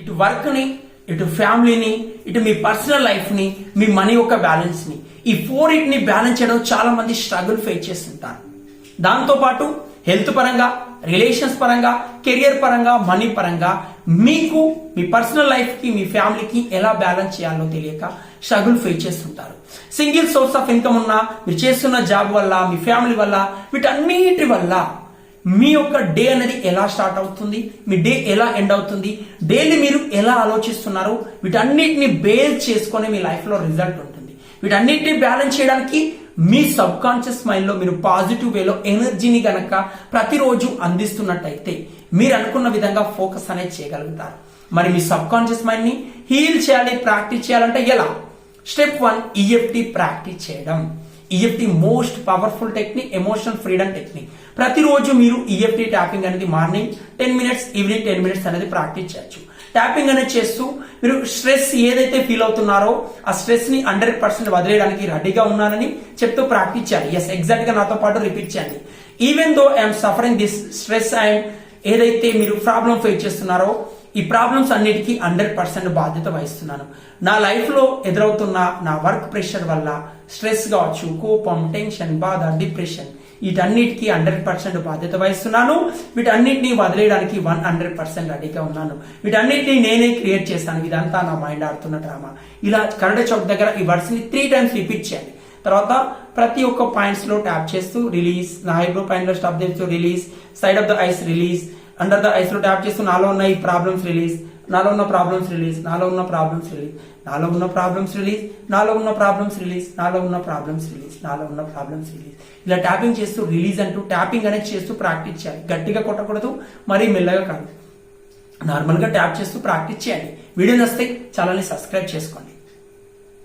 ఇటు వర్క్ని ఇటు ఫ్యామిలీని ఇటు మీ పర్సనల్ లైఫ్ని మీ మనీ యొక్క బ్యాలెన్స్ని. ఈ ఫోర్ ఇట్ని బ్యాలెన్స్ చేయడం చాలా మంది స్ట్రగుల్ ఫేస్ చేస్తుంటారు. దాంతోపాటు హెల్త్ పరంగా రిలేషన్స్ పరంగా కెరియర్ పరంగా మనీ పరంగా మీకు మీ పర్సనల్ లైఫ్కి మీ ఫ్యామిలీకి ఎలా బ్యాలెన్స్ చేయాలో తెలియక స్ట్రగుల్ ఫేస్ చేస్తుంటారు. సింగిల్ సోర్స్ ఆఫ్ ఇన్కమ్ ఉన్నా మీరు చేస్తున్న జాబ్ వల్ల మీ ఫ్యామిలీ వల్ల వీటన్నిటి వల్ల మీ యొక్క డే అనేది ఎలా స్టార్ట్ అవుతుంది? మీ డే ఎలా ఎండ్ అవుతుంది? డైలీ మీరు ఎలా ఆలోచిస్తున్నారు? వీటన్నిటిని బేస్ చేసుకొని మీ లైఫ్లో రిజల్ట్ ఉంటుంది. వీటన్నిటిని బ్యాలెన్స్ చేయడానికి మీ సబ్ కాన్షియస్ మైండ్లో మీరు పాజిటివ్ వేలో ఎనర్జీని గనక ప్రతిరోజు అందిస్తున్నట్టయితే మీరు అనుకున్న విధంగా ఫోకస్ అనేది చేయగలుగుతారు. మరి మీ సబ్ కాన్షియస్ మైండ్ని హీల్ చేయాలి ప్రాక్టీస్ చేయాలంటే ఎలా? స్టెప్ వన్ ఈఎఫ్టి ప్రాక్టీస్ చేయడం. EFT most powerful technique emotional freedom technique ప్రతిరోజు మీరు ఈఎఫ్టి ట్యాపింగ్ అనేది morning ten minutes evening ten minutes అనేది ప్రాక్టీస్ చేయొచ్చు. ట్యాపింగ్ అనేది చేస్తూ మీరు స్ట్రెస్ ఏదైతే ఫీల్ అవుతున్నారో ఆ స్ట్రెస్ని హండ్రెడ్ పర్సెంట్ వదిలేయడానికి రెడీగా ఉన్నానని చెప్తూ ప్రాక్టీస్ చేయాలి. ఎస్ ఎగ్జాక్ట్గా నాతో పాటు రిపీట్ చేయండి. Even though I'm suffering this stress and ఏదైతే మీరు ప్రాబ్లం ఫేస్ చేస్తున్నారో ఈ ప్రాబ్లమ్స్ అన్నిటికీ హండ్రెడ్ పర్సెంట్ బాధ్యత వహిస్తున్నాను. నా లైఫ్లో ఎదురవుతున్న నా వర్క్ ప్రెషర్ వల్ల స్ట్రెస్ కావచ్చు కోపం టెన్షన్ బాధ డిప్రెషన్ వీటన్నిటికీ హండ్రెడ్ పర్సెంట్ బాధ్యత వహిస్తున్నాను. వీటన్నిటిని వదిలేయడానికి వన్ హండ్రెడ్ పర్సెంట్ రెడీగా ఉన్నాను. వీటన్నిటిని నేనే క్రియేట్ చేస్తాను. ఇదంతా నా మైండ్ ఆడుతున్న డ్రామా ఇలా కరడ చౌక్ దగ్గర ఈ వర్డ్స్ని త్రీ టైమ్స్ రిపీట్ చేయండి. తర్వాత ప్రతి ఒక్క పాయింట్స్లో ట్యాప్ చేస్తూ రిలీజ్ నా ఐబ్రో పాయింట్లో స్టాప్ చేస్తూ release side of the eyes release under the ఐస్లో tap చేస్తూ నాలో ఉన్న ఈ ప్రాబ్లమ్స్ రిలీజ్ నాలో ఉన్న ప్రాబ్లమ్స్ రిలీజ్ నాలో ఉన్న ప్రాబ్లమ్స్ రిలీజ్ నాలో ఉన్న ప్రాబ్లమ్స్ రిలీజ్ నాలో ఉన్న ప్రాబ్లమ్స్ రిలీజ్ నాలో ఉన్న ప్రాబ్లమ్స్ రిలీజ్ నాలో ఉన్న ప్రాబ్లమ్స్ రిలీజ్ ఇలా ట్యాపింగ్ చేస్తూ రిలీజ్ అంటూ ట్యాపింగ్ అనేది చేస్తూ ప్రాక్టీస్ చేయాలి. గట్టిగా కొట్టకూడదు మరీ మెల్లగా కాదు. నార్మల్గా ట్యాప్ చేస్తూ ప్రాక్టీస్ చేయండి వీడియో నస్తే ఛానల్ని సబ్స్క్రైబ్ చేసుకోండి.